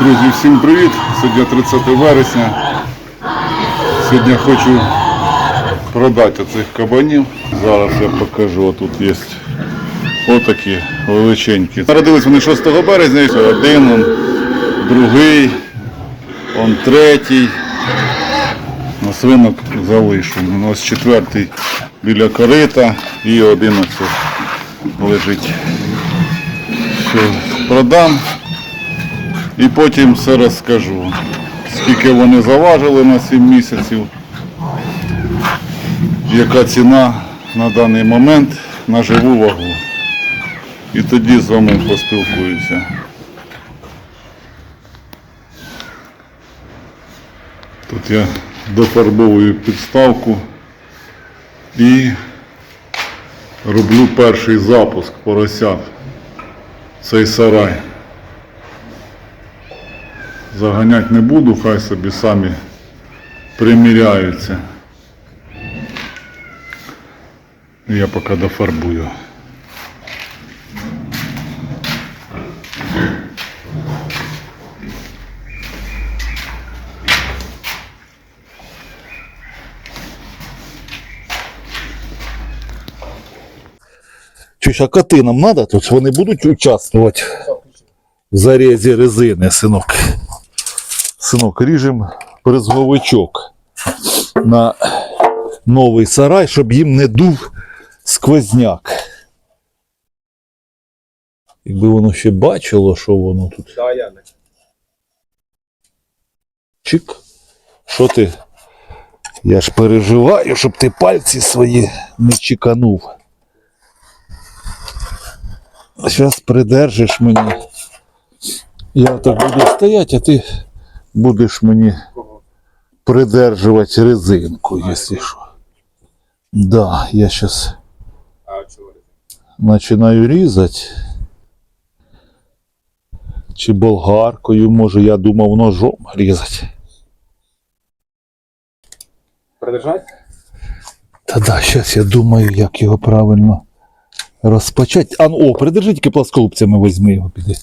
Друзі, всім привіт! Сьогодні 30 вересня. Сьогодні хочу продати цих кабанів. Зараз я покажу. Тут є отакі величенькі. Народились вони 6 березня, один, он, другий, он третій. На свинок залишу. Ось четвертий біля корита і один лежить. Все, продам. І потім все розкажу. Скільки вони заважили на 7 місяців, яка ціна на даний момент на живу вагу. І тоді з вами поспілкуюся. Тут я дофарбовую підставку і роблю перший запуск поросят в цей сарай. Заганять не буду, хай собі самі приміряються. Я поки дофарбую. Чуєш, а коти нам треба тут? Вони будуть участвувати в зарізі резини, синок. Синок, ріжемо брезговичок на новий сарай, щоб їм не дув сквозняк. Якби воно ще бачило, що воно тут. Да, я не. Чик. Що ти? Я ж переживаю, щоб ти пальці свої не чеканув. Зараз придержиш мені. Я так буду стояти, а ти будеш мені придержувати резинку, якщо що. Да, я зараз починаю різати. Чи болгаркою, може, я думав ножом різати. Продержать? Та да, зараз я думаю, як його правильно розпочати. А, ну, о, придержи тільки пласколупцями візьми його піди.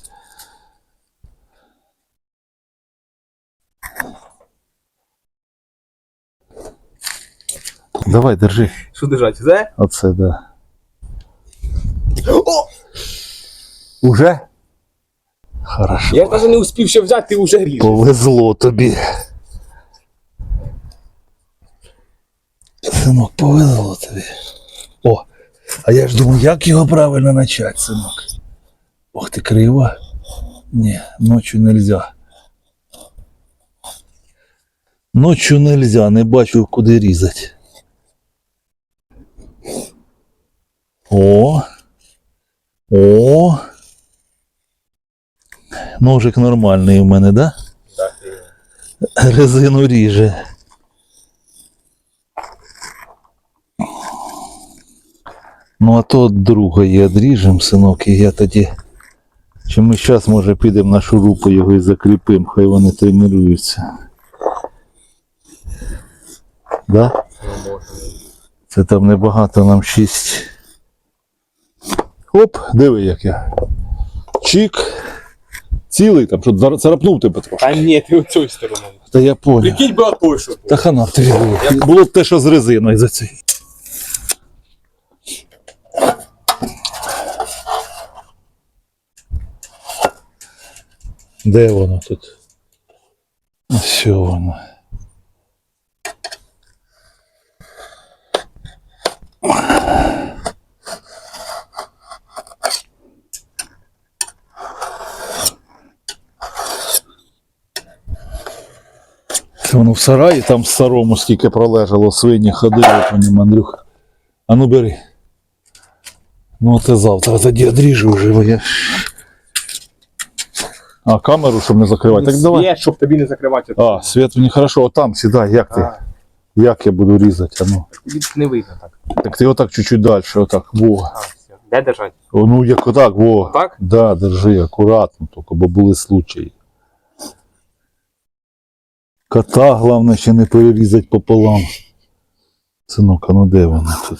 Давай, держи. Що держать? Це? Оце, да. О! Уже? Хорошо. Я ж навіть не успів ще взяти, ти вже ріжеш. Повезло тобі. Синок, повезло тобі. О, а я ж думаю, як його правильно начать, синок. Ох ти криво. Ні, ночью нельзя. Ночью нельзя, не бачу, куди різати. О. О. Ножик нормальний у мене, да? Так, Резину ріже. Ну, а то друга є одріжем, синок, і я тоді. Чи ми зараз, може, підемо на шурупу його і закріпимо, хай вони тренуються. Да? Це там небагато, нам шість. Оп, диви, як я. Чик. Цілий там, зар- царапнув тебе трошки. Та ні, ти оцю сторону. Та я понял. Прикинь би отой, що. Та хана тобі було. Було б те, що з резиною за цей. Де воно тут? Ось воно. Сараї, там старому скільки пролежало, свині ходили по ним, Андрюха. А ну бери. Ну це завтра тоді одріжу вже, бо я. А, камеру, щоб не закривати. Так давай. Світ, щоб тобі не закривати. А, світ мені хорошо, отам сідай, як ти? А, Як я буду різати? А ну. не видно так. Так ти отак чуть-чуть далі, отак. Во. А, все. Де держать? О, Ну як отак, во. Так? Да, держи, акуратно, тільки, бо були случаї. Кота, головне, ще не перерізати пополам. Синок, а ну де вона тут?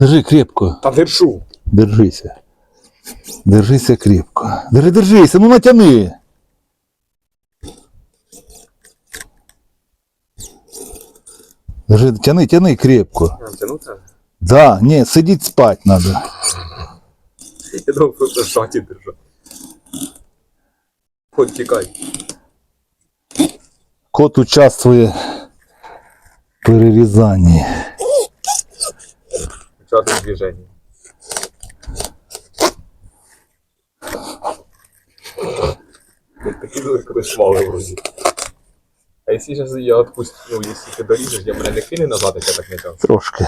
Держи крепко, Та держу. держися. Держися крепко. Держи, держися, ну натяни. Держи, тяни, тяни крепко. Тянуться? Да, не, сидіть спать надо. Я думав, просто в шаті держав. Хоть тікай. Кот участвує в перерізанні. Участвуй в движенні. Тут такі були коли швали вроді. А якщо зараз я отпустю, ну, якщо ти доріжеш, я мене не кине назад, як я так не кажу. Трошки,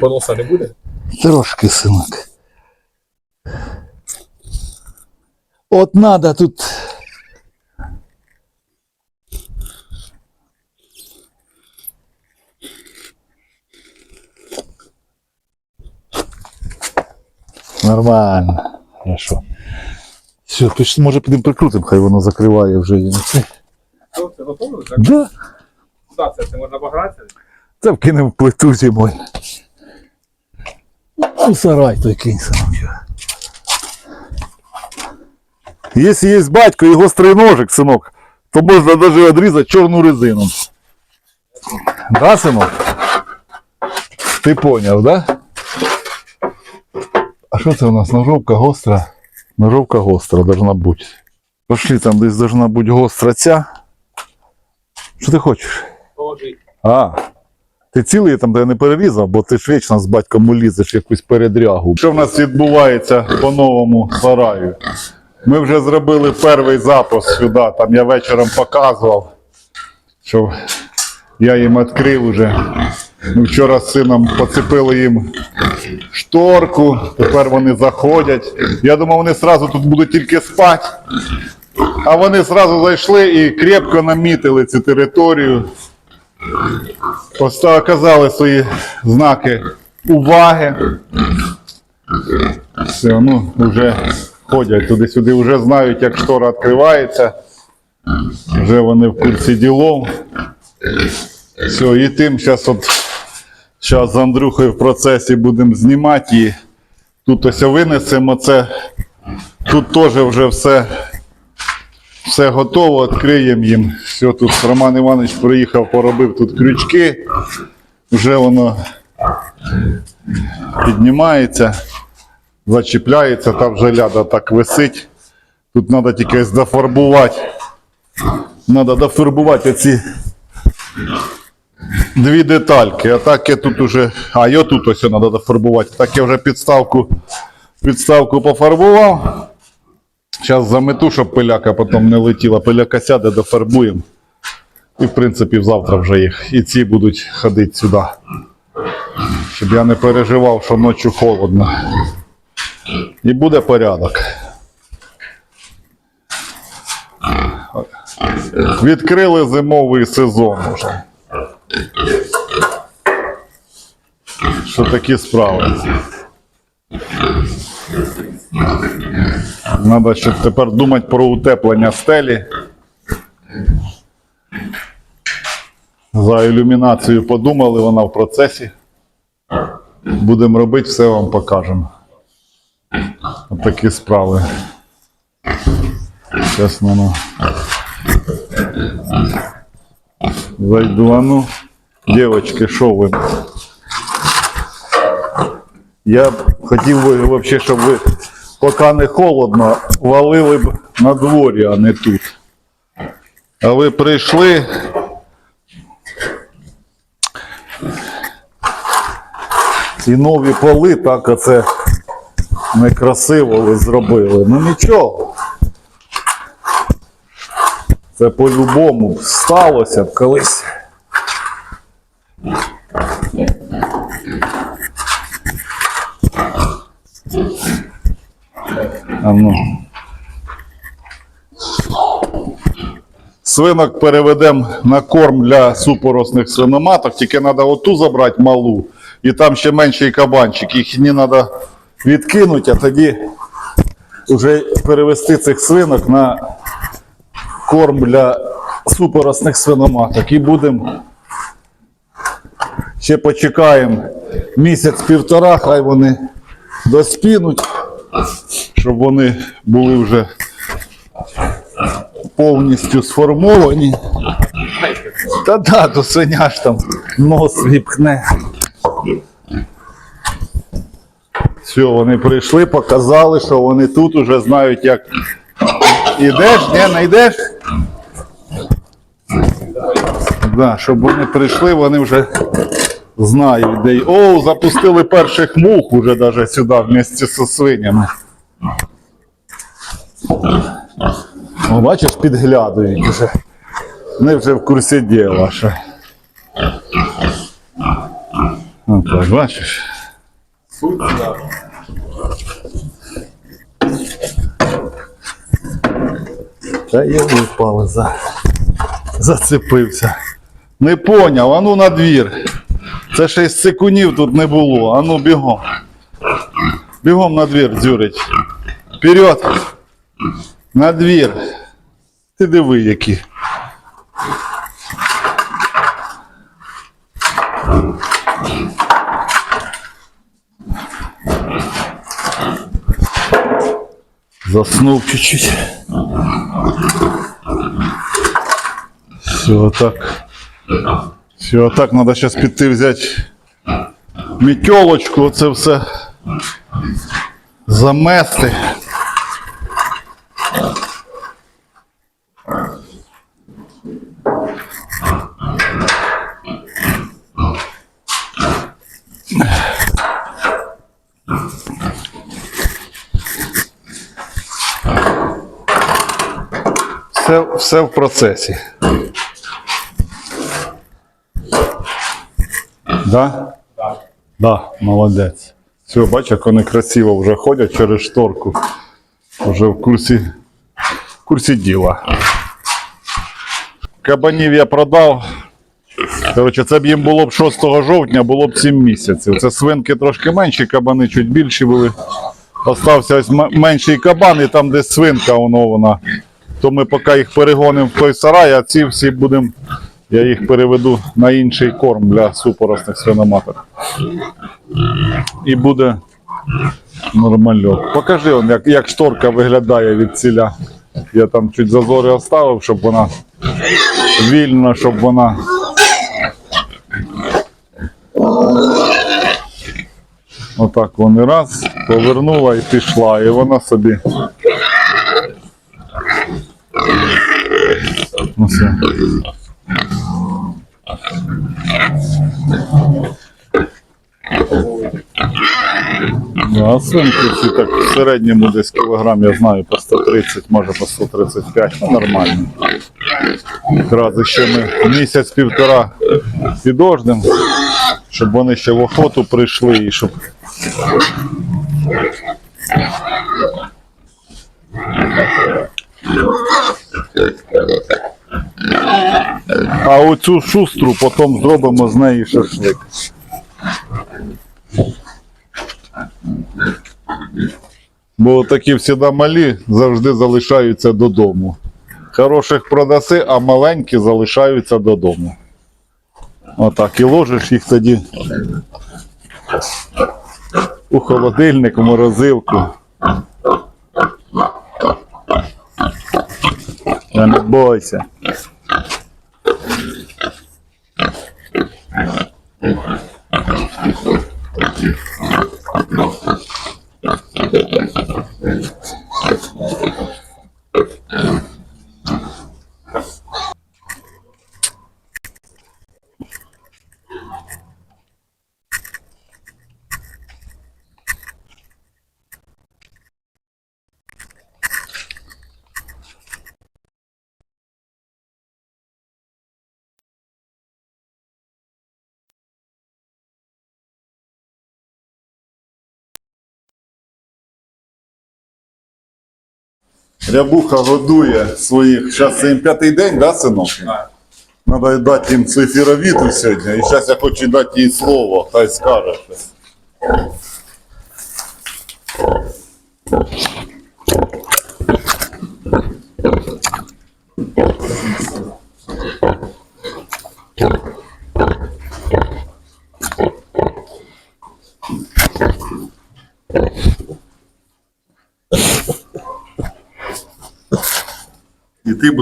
Поноса не буде? трошки, синок. От надо тут. Нормально. Хорошо. Все, пиш, може підемо прикрутимо, хай воно закриває вже. її. Це- Що, це готово вже? Да. Куди це? Це можна погратися? Це вкинемо в плиту зимою. Ну, сарай той кинь синок. Якщо є батько і гострий ножик, синок, то можна навіть відрізати чорну резину. Да, синок? Ти поняв, да? А що це у нас? Ножовка гостра? Ножовка гостра должна бути. Пошли, там десь должна бути гостра ця. Що ти хочеш? А, ти цілий там, де я не перерізав, бо ти ж вічно з батьком улізеш якусь передрягу. Що в нас відбувається по новому сараю? Ми вже зробили перший запуск сюди. Там я вечором показував, що я їм відкрив уже. Ми вчора з сином поцепили їм шторку, тепер вони заходять. Я думав, вони одразу тут будуть тільки спати. А вони одразу зайшли і крепко намітили цю територію. Оказали свої знаки уваги. Все, ну, вже ходять туди-сюди, вже знають, як штора відкривається. Вже вони в курсі ділов. Все, і тим зараз от зараз з Андрюхою в процесі будемо знімати і тут ось винесемо це. Тут теж вже все все готово, відкриємо їм. Все, тут Роман Іванович приїхав, поробив тут крючки. Вже воно піднімається, зачіпляється, там вже ляда так висить. Тут треба тільки зафарбувати. Треба дофарбувати ці дві детальки. А так я тут уже. А я тут ось треба дофарбувати. Так я вже підставку, підставку пофарбував. Зараз замету, щоб пиляка потім не летіла. Пиляка сяде, дофарбуємо. І, в принципі, завтра вже їх. І ці будуть ходити сюди. Щоб я не переживав, що ночі холодно. І буде порядок. Відкрили зимовий сезон вже. Що такі справи. Треба щоб тепер думати про утеплення стелі. За ілюмінацію подумали, вона в процесі. Будемо робити, все вам покажемо. Такі справи. Зараз воно. Зайду, а ну. Дівчатки, що ви? Я б хотів би взагалі, щоб ви, поки не холодно, валили б на дворі, а не тут. А ви прийшли. Ці нові поли, так оце некрасиво ви зробили. Ну нічого. Це по-любому сталося б колись. А ну. Свинок переведемо на корм для супоросних свиноматок, тільки треба оту забрати малу, і там ще менший кабанчик. Їх не треба відкинути, а тоді вже перевести цих свинок на корм для супоросних свиноматок. І будемо ще почекаємо місяць-півтора, хай вони доспінуть, щоб вони були вже повністю сформовані. Та да, то свиня ж там нос віпхне. Все, вони прийшли, показали, що вони тут уже знають, як. Ідеш, не йдеш? Да, щоб вони прийшли, вони вже знають, де. О, запустили перших мух уже даже сюди вместе зі свинями. О, бачиш, підглядують вже. Вони вже в курсі діла. Що. Отак, бачиш. Суть, Та я випав за. Зацепився. Не поняв, а ну на двір. Це шість цикунів тут не було. А ну бігом. Бігом на двір, дзюрить. Вперед. На двір. Ти диви, які. Заснув чуть-чуть. Все, так. Все, так, треба зараз піти взяти мітьолочку, оце все замести. Все, все в процесі. Да? Да. Да, молодець. Все, бач, як вони красиво вже ходять через шторку. Вже в курсі, в курсі діла. Кабанів я продав. Коротше, це б їм було б 6 жовтня, було б 7 місяців. Це свинки трошки менші, кабани чуть більші були. Остався ось менший кабан, і там десь свинка, воно вона. То ми поки їх перегонимо в той сарай, а ці всі будемо. Я їх переведу на інший корм для супоросних свиноматок. І буде нормальок. Покажи, он, як, як шторка виглядає від ціля. Я там чуть зазори оставив, щоб вона вільно, щоб вона. Отак вони раз, повернула і пішла, і вона собі. Ну, все. Ну, а свинки всі так в середньому десь кілограм, я знаю, по 130, може по 135, ну нормально. Якраз ще ми місяць-півтора підождемо, щоб вони ще в охоту прийшли і щоб. А оцю шустру потім зробимо з неї шашлик. Бо такі всіда малі завжди залишаються додому. Хороших продаси, а маленькі залишаються додому. Отак, і ложиш їх тоді у холодильник, в морозилку. Та не бойся. Рябуха годує своїх. Зараз це їм п'ятий день, да, синок? Треба дати їм цифіровіту сьогодні. І зараз я хочу дати їй слово, хай скаже щось.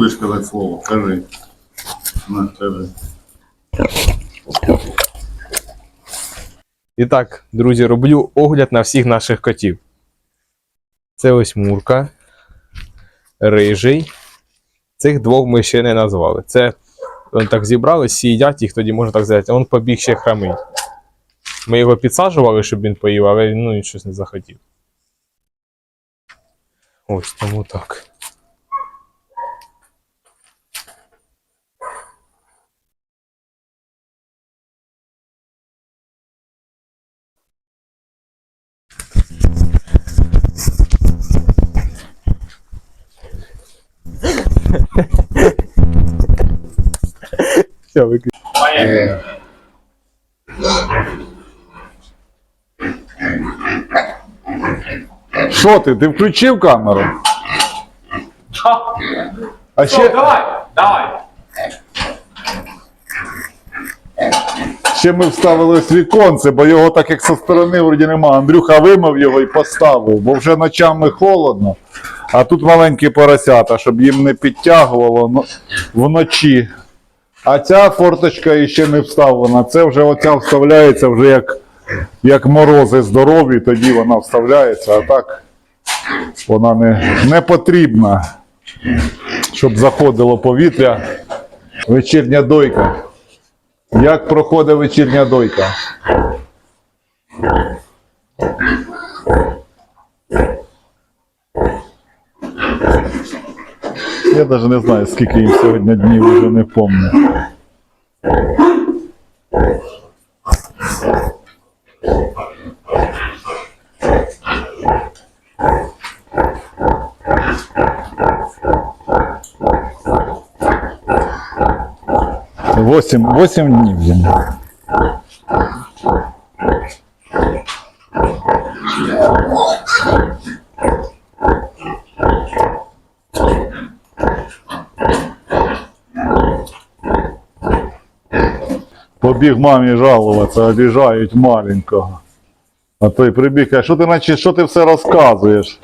Будеш казати слово, кажи. На, кажи. І так, друзі, роблю огляд на всіх наших котів. Це ось Мурка, Рижий. Цих двох ми ще не назвали. Це вони так зібрались, всі їдять їх, тоді можна так сказати, а він побіг ще храмий. Ми його підсаджували, щоб він поїв, але він, ну, щось не захотів. Ось тому так. Все, виключ. Що ти? Ти включив камеру? А ще, давай, давай. ще ми вставили ось віконце, бо його так як со сторони вроді нема. Андрюха вимив його і поставив, бо вже ночами холодно. А тут маленькі поросята, щоб їм не підтягувало вночі. А ця форточка іще не вставлена. Це вже оця вставляється вже як, як морози здорові, тоді вона вставляється, а так вона не, не потрібна, щоб заходило повітря. Вечірня дойка. Як проходить вечірня дойка? Я навіть не знаю, скільки їм сьогодні днів, вже не пам'ятаю. Восемь, восемь днів їм. Побіг мамі жалуватися, обіжають маленького. А той прибіг, каже, що ти наче, що ти все розказуєш?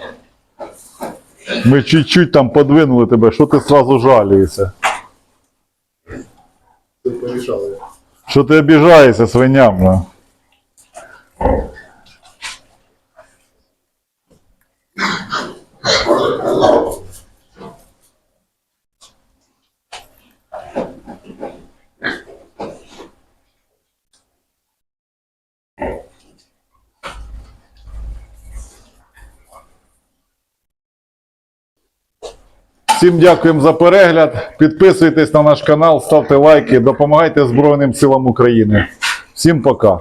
Ми чуть-чуть там подвинули тебе, що ти сразу жалієшся? Що ти обіжаєшся свиням? Всім дякуємо за перегляд. Підписуйтесь на наш канал, ставте лайки, допомагайте Збройним силам України. Всім пока.